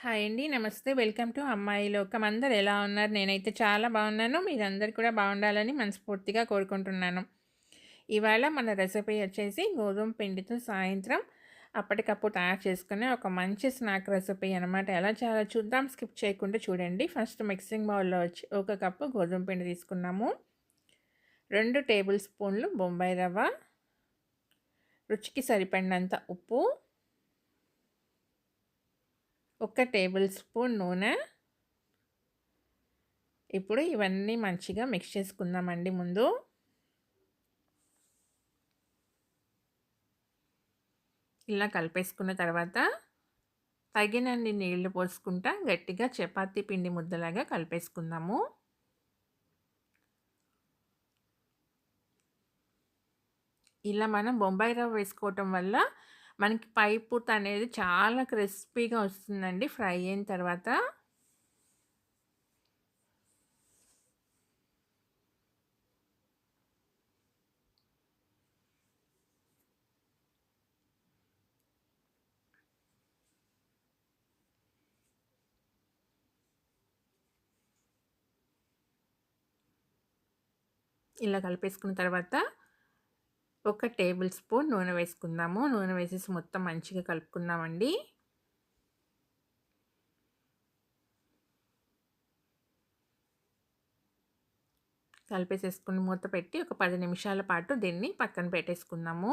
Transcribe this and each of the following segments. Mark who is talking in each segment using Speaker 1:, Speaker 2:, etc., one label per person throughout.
Speaker 1: Hi అండి. నమస్తే. Welcome to అమ్మాయి లోకం. అందరు ఎలా ఉన్నారు? నేనైతే చాలా బాగున్నాను. మీరందరు కూడా బాగుండాలని మనస్ఫూర్తిగా కోరుకుంటున్నాను. ఇవాళ మన రెసిపీ వచ్చేసి గోధుమ పిండితో సాయంత్రం అప్పటికప్పుడు తయారు చేసుకునే ఒక మంచి స్నాక్ రెసిపీ అనమాట ఎలా చాలా చూద్దాం. స్కిప్ చేయకుండా చూడండి. ఫస్ట్ మిక్సింగ్ బౌల్లో వచ్చి ఒక కప్పు గోధుమ పిండి తీసుకున్నాము. రెండు టేబుల్ స్పూన్లు బొంబాయి రవ్వ. రుచికి సరిపడినంత ఉప్పు. ఒక టేబుల్ స్పూన్ నూనె. ఇప్పుడు ఇవన్నీ మంచిగా మిక్స్ చేసుకుందామండి ముందు. ఇలా కలిపేసుకున్న తర్వాత తగినన్ని నీళ్ళు పోసుకుంటా గట్టిగా చపాతీ పిండి ముద్దలాగా కలిపేసుకుందాము. ఇలా మనం బొంబాయి రవ్వ వేసుకోవటం వల్ల మనకి పై పూత అనేది చాలా క్రిస్పీగా వస్తుందండి ఫ్రై అయిన తర్వాత. ఇలా కలిపేసుకున్న తర్వాత ఒక టేబుల్ స్పూన్ నూనె వేసుకుందాము. నూనె వేసేసి మొత్తం మంచిగా కలుపుకుందామండి. కలిపేసేసుకుని మూత పెట్టి ఒక పది నిమిషాల పాటు దీన్ని పక్కన పెట్టేసుకుందాము.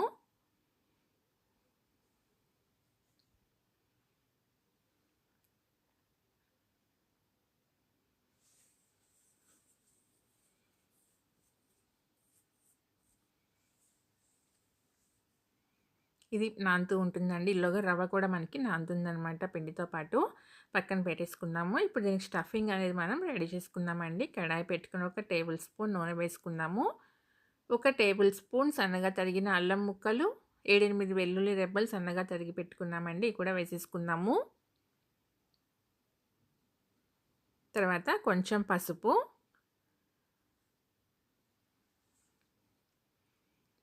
Speaker 1: ఇది నాంతూ ఉంటుందండి. ఇల్లుగా రవ్వ కూడా మనకి నాంతుందనమాట పిండితో పాటు. పక్కన పెట్టేసుకుందాము. ఇప్పుడు దీనికి స్టఫింగ్ అనేది మనం రెడీ చేసుకుందామండి. కడాయి పెట్టుకుని ఒక టేబుల్ స్పూన్ నూనె వేసుకుందాము. ఒక టేబుల్ స్పూన్ సన్నగా తరిగిన అల్లం ముక్కలు ఏడెనిమిది వెల్లుల్లి రెబ్బలు సన్నగా తరిగి పెట్టుకున్నామండి. కూడా వేసేసుకుందాము. తర్వాత కొంచెం పసుపు.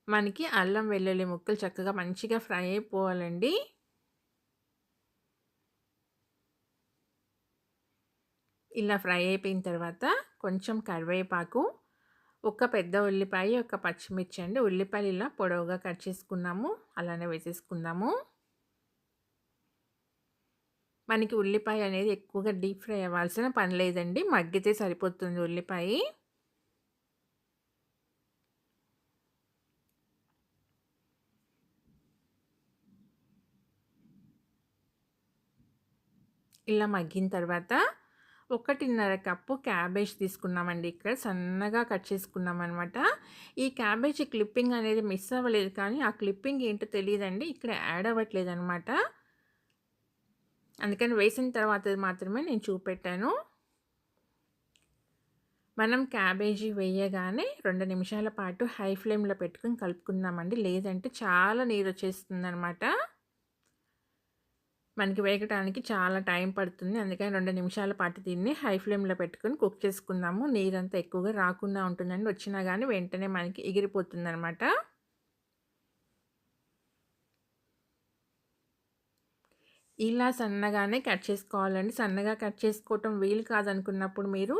Speaker 1: మనకి అల్లం వెల్లుల్లి ముక్కలు చక్కగా మంచిగా ఫ్రై అయిపోవాలండి. ఇలా ఫ్రై అయిపోయిన తర్వాత కొంచెం కరివేపాకు ఒక పెద్ద ఉల్లిపాయ ఒక పచ్చిమిర్చి అండి. ఉల్లిపాయలు ఇలా పొడవుగా కట్ చేసుకున్నాము. అలానే వేసేసుకుందాము. మనకి ఉల్లిపాయ అనేది ఎక్కువగా డీప్ ఫ్రై అవ్వాల్సిన పని లేదండి. మగ్గితే సరిపోతుంది ఉల్లిపాయ. ఇలా మగ్గిన తర్వాత ఒకటిన్నర కప్పు క్యాబేజ్ తీసుకున్నామండి. ఇక్కడ సన్నగా కట్ చేసుకున్నాం అనమాట ఈ క్యాబేజ్ క్లిప్పింగ్ అనేది మిస్ అవ్వలేదు కానీ ఆ క్లిప్పింగ్ ఏంటో తెలియదండి. ఇక్కడ యాడ్ అవ్వట్లేదు అనమాట అందుకని వేసిన తర్వాత మాత్రమే నేను చూపెట్టాను. మనం క్యాబేజీ వేయగానే రెండు నిమిషాల పాటు హై ఫ్లేమ్లో పెట్టుకుని కలుపుకుందామండి. లేదంటే చాలా నీరు వచ్చేస్తుంది అనమాట మనకి వేగటానికి చాలా టైం పడుతుంది. అందుకని రెండు నిమిషాల పాటు దీన్ని హై ఫ్లేమ్లో పెట్టుకొని కుక్ చేసుకుందాము. నీరంతా ఎక్కువగా రాకుండా ఉంటుందండి వచ్చినా కానీ వెంటనే మనకి ఎగిరిపోతుంది అనమాట ఇలా సన్నగానే కట్ చేసుకోవాలండి. సన్నగా కట్ చేసుకోవటం వీలు కాదనుకున్నప్పుడు మీరు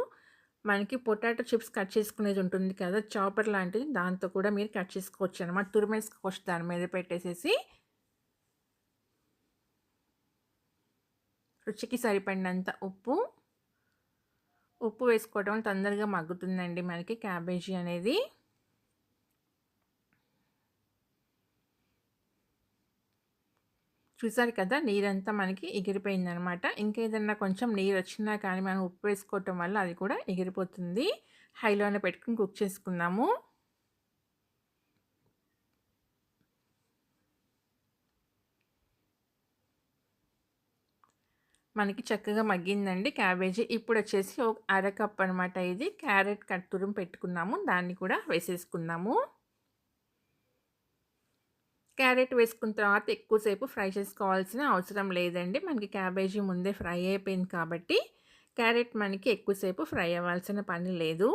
Speaker 1: మనకి పొటాటో చిప్స్ కట్ చేసుకునేది ఉంటుంది కదా చాపర్ లాంటిది దాంతో కూడా మీరు కట్ చేసుకోవచ్చు అనమాట తురిమేసుకోవచ్చు దాని మీద పెట్టేసేసి. రుచికి సరిపడినంత ఉప్పు. ఉప్పు వేసుకోవడం తొందరగా మగ్గుతుందండి మనకి క్యాబేజీ అనేది. చూసారు కదా నీరంతా మనకి ఎగిరిపోయిందనమాట. ఇంకేదన్నా కొంచెం నీరు వచ్చినా కానీ మనం ఉప్పు వేసుకోవటం వల్ల అది కూడా ఎగిరిపోతుంది. హైలోనే పెట్టుకుని కుక్ చేసుకుందాము. మనకి చక్కగా మగ్గిందండి క్యాబేజీ. ఇప్పుడు వచ్చేసి ఒక అరకప్ అనమాట ఇది. క్యారెట్ కట్టురం పెట్టుకున్నాము. దాన్ని కూడా వేసేసుకున్నాము క్యారెట్ వేసుకున్న తర్వాత ఎక్కువసేపు ఫ్రై చేసుకోవాల్సిన అవసరం లేదండి. మనకి క్యాబేజీ ముందే ఫ్రై అయిపోయింది కాబట్టి క్యారెట్ మనకి ఎక్కువసేపు ఫ్రై అవ్వాల్సిన పని లేదు.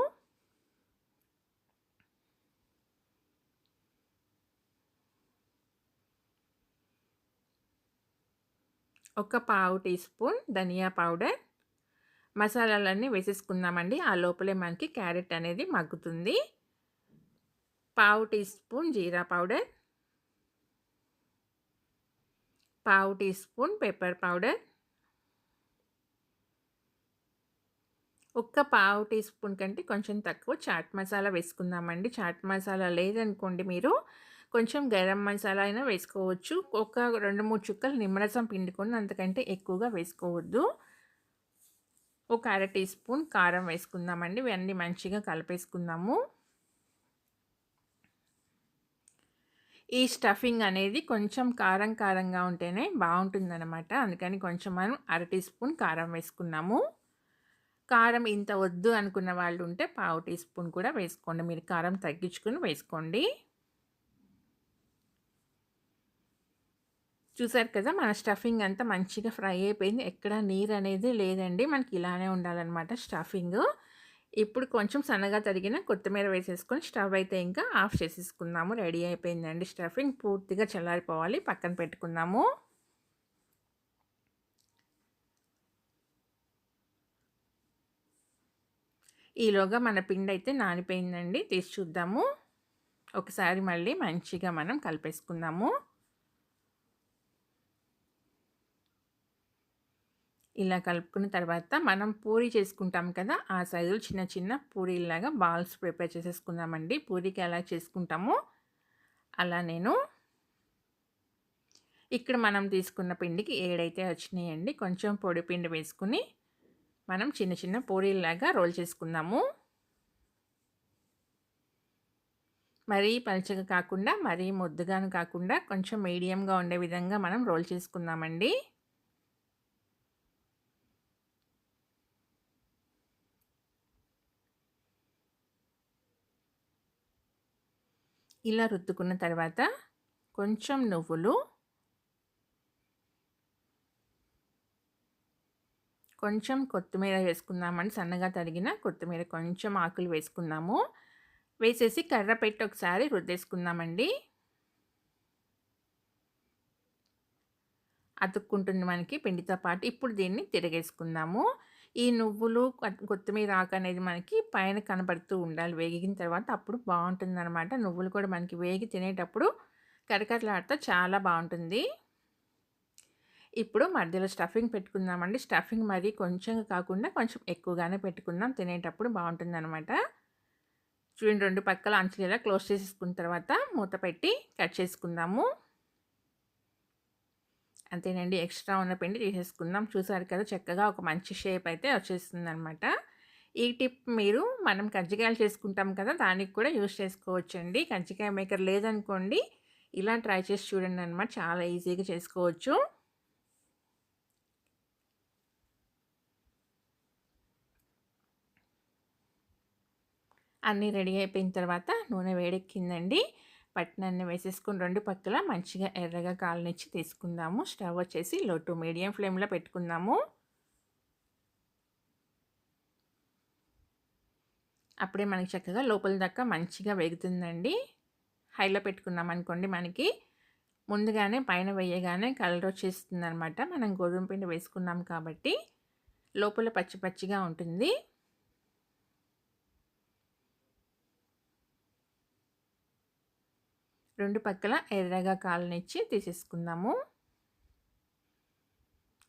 Speaker 1: ఒక పావు టీ స్పూన్ ధనియా పౌడర్. మసాలాలన్నీ వేసేసుకుందామండి. ఆ లోపలే మనకి క్యారెట్ అనేది మగ్గుతుంది. పావు టీ స్పూన్ జీరా పౌడర్. పావు టీ స్పూన్ పెప్పర్ పౌడర్. ఒక్క పావు టీ స్పూన్ కంటే కొంచెం తక్కువ చాట్ మసాలా వేసుకుందామండి. చాట్ మసాలా లేదనుకోండి మీరు కొంచెం గరం మసాలా అయినా వేసుకోవచ్చు. ఒక రెండు మూడు చుక్కలు నిమ్మరసం పిండుకొని అంతకంటే ఎక్కువగా వేసుకోవద్దు. ఒక అర టీ స్పూన్ కారం వేసుకుందామండి. ఇవన్నీ మంచిగా కలిపేసుకుందాము. ఈ స్టఫింగ్ అనేది కొంచెం కారం కారంగా ఉంటేనే బాగుంటుందన్నమాట. అందుకని కొంచెం మనం అర టీ స్పూన్ కారం వేసుకున్నాము. కారం ఇంత వద్దు అనుకున్న వాళ్ళు ఉంటే పావు టీ స్పూన్ కూడా వేసుకోండి. మీరు కారం తగ్గించుకుని వేసుకోండి. చూసారు కదా! మన స్టఫింగ్ అంతా మంచిగా ఫ్రై అయిపోయింది. ఎక్కడ నీరు అనేది లేదండి. మనకి ఇలానే ఉండాలన్నమాట స్టఫింగ్. ఇప్పుడు కొంచెం సన్నగా తరిగిన కొత్తిమీర వేసేసుకొని స్టవ్ అయితే ఇంకా ఆఫ్ చేసేసుకుందాము. రెడీ అయిపోయిందండి స్టఫింగ్. పూర్తిగా చల్లారిపోవాలి. పక్కన పెట్టుకుందాము. ఈలోగా మన పిండి అయితే నానిపోయిందండి. తీసి చూద్దాము. ఒకసారి మళ్ళీ మంచిగా మనం కలిపేసుకుందాము. ఇలా కలుపుకున్న తర్వాత మనం పూరి చేసుకుంటాం కదా ఆ సైజులు చిన్న చిన్న పూరీలాగా బాల్స్ ప్రిపేర్ చేసేసుకుందామండి. పూరికి ఎలా చేసుకుంటామో అలా నేను ఇక్కడ మనం తీసుకున్న పిండికి ఏడైతే వచ్చినాయండి కొంచెం పొడి పిండి వేసుకుని మనం చిన్న చిన్న పూరీలాగా రోల్ చేసుకుందాము. మరీ పలచగా కాకుండా మరీ ముద్దుగాను కాకుండా కొంచెం మీడియంగా ఉండే విధంగా మనం రోల్ చేసుకుందామండి. ఇలా రుద్దుకున్న తర్వాత కొంచెం నువ్వులు కొంచెం కొత్తిమీర వేసుకుందామని సన్నగా తరిగిన కొత్తిమీర కొంచెం ఆకులు వేసుకుందాము. వేసేసి కర్ర పెట్టి ఒకసారి రుద్దేసుకుందామండి. అతుక్కుంటుంది మనకి పిండితో పాటు. ఇప్పుడు దీన్ని తిరగేసుకుందాము. ఈ నువ్వులు కొత్తిమీర ఆకు అనేది మనకి పైన కనబడుతూ ఉండాలి. వేగిన తర్వాత అప్పుడు బాగుంటుంది అనమాట నువ్వులు కూడా మనకి వేగి తినేటప్పుడు కరకరలాడితే చాలా బాగుంటుంది. ఇప్పుడు మధ్యలో స్టఫింగ్ పెట్టుకుందామండి. స్టఫింగ్ మరీ కొంచెం కాకుండా కొంచెం ఎక్కువగానే పెట్టుకుందాం. తినేటప్పుడు బాగుంటుంది అనమాట చూడండి రెండు పక్కల అంచులు క్లోజ్ చేసేసుకున్న తర్వాత మూత పెట్టి కట్ చేసుకుందాము. అంతేనండి. ఎక్స్ట్రా ఉన్న పిండి తీసేసుకుందాం. చూసారు కదా! చక్కగా ఒక మంచి షేప్ అయితే వచ్చేస్తుంది అనమాట ఈ టిప్ మీరు మనం కజ్జికాయలు చేసుకుంటాం కదా! దానికి కూడా యూస్ చేసుకోవచ్చండి. కజ్జికాయ మేకర్ లేదనుకోండి ఇలా ట్రై చేసి చూడండి అనమాట చాలా ఈజీగా చేసుకోవచ్చు. అన్నీ రెడీ అయిపోయిన తర్వాత నూనె వేడెక్కిందండి. పట్టణాన్ని వేసేసుకుని రెండు పక్కల మంచిగా ఎర్రగా కాలనిచ్చి తీసుకుందాము. స్టవ్ వచ్చేసి లో టు మీడియం ఫ్లేమ్లో పెట్టుకుందాము. అప్పుడే మనకి చక్కగా లోపల దాకా మంచిగా వేగుతుందండి. హైలో పెట్టుకున్నాం అనుకోండి మనకి. ముందుగానే పైన వేయగానే కలర్ వచ్చేస్తుంది అనమాట మనం గోధుమ పిండి వేసుకున్నాం కాబట్టి లోపల పచ్చి పచ్చిగా ఉంటుంది. రెండు పక్కల ఎర్రగా కాలనిచ్చి తీసేసుకుందాము.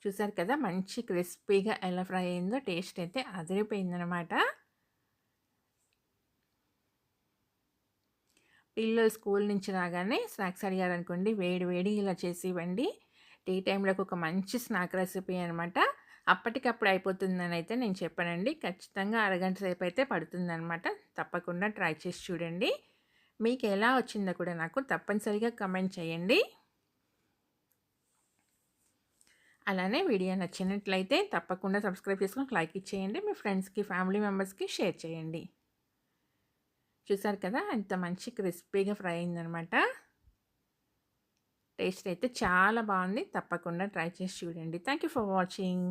Speaker 1: చూసారు కదా మంచి క్రిస్పీగా ఎలా ఫ్రై అయిందో టేస్ట్ అయితే అదిరిపోయిందనమాట పిల్లలు స్కూల్ నుంచి రాగానే స్నాక్స్ అడిగారనుకోండి వేడి వేడి ఇలా చేసి ఇవ్వండి. టీ టైంలోకి ఒక మంచి స్నాక్ రెసిపీ అనమాట అప్పటికప్పుడు అయిపోతుందని అయితే నేను చెప్పానండి. ఖచ్చితంగా అరగంట సేపు అయితే పడుతుందనమాట తప్పకుండా ట్రై చేసి చూడండి. మీకు ఎలా వచ్చిందో కూడా నాకు తప్పనిసరిగా కమెంట్ చేయండి. అలానే వీడియో నచ్చినట్లయితే తప్పకుండా సబ్స్క్రైబ్ చేసుకొని లైక్ ఇచ్చేయండి. మీ ఫ్రెండ్స్కి ఫ్యామిలీ మెంబర్స్కి షేర్ చేయండి. చూసారు కదా ఎంత మంచి క్రిస్పీగా ఫ్రై అయిందనమాట టేస్ట్ అయితే చాలా బాగుంది. తప్పకుండా ట్రై చేసి చూడండి. Thank you for watching.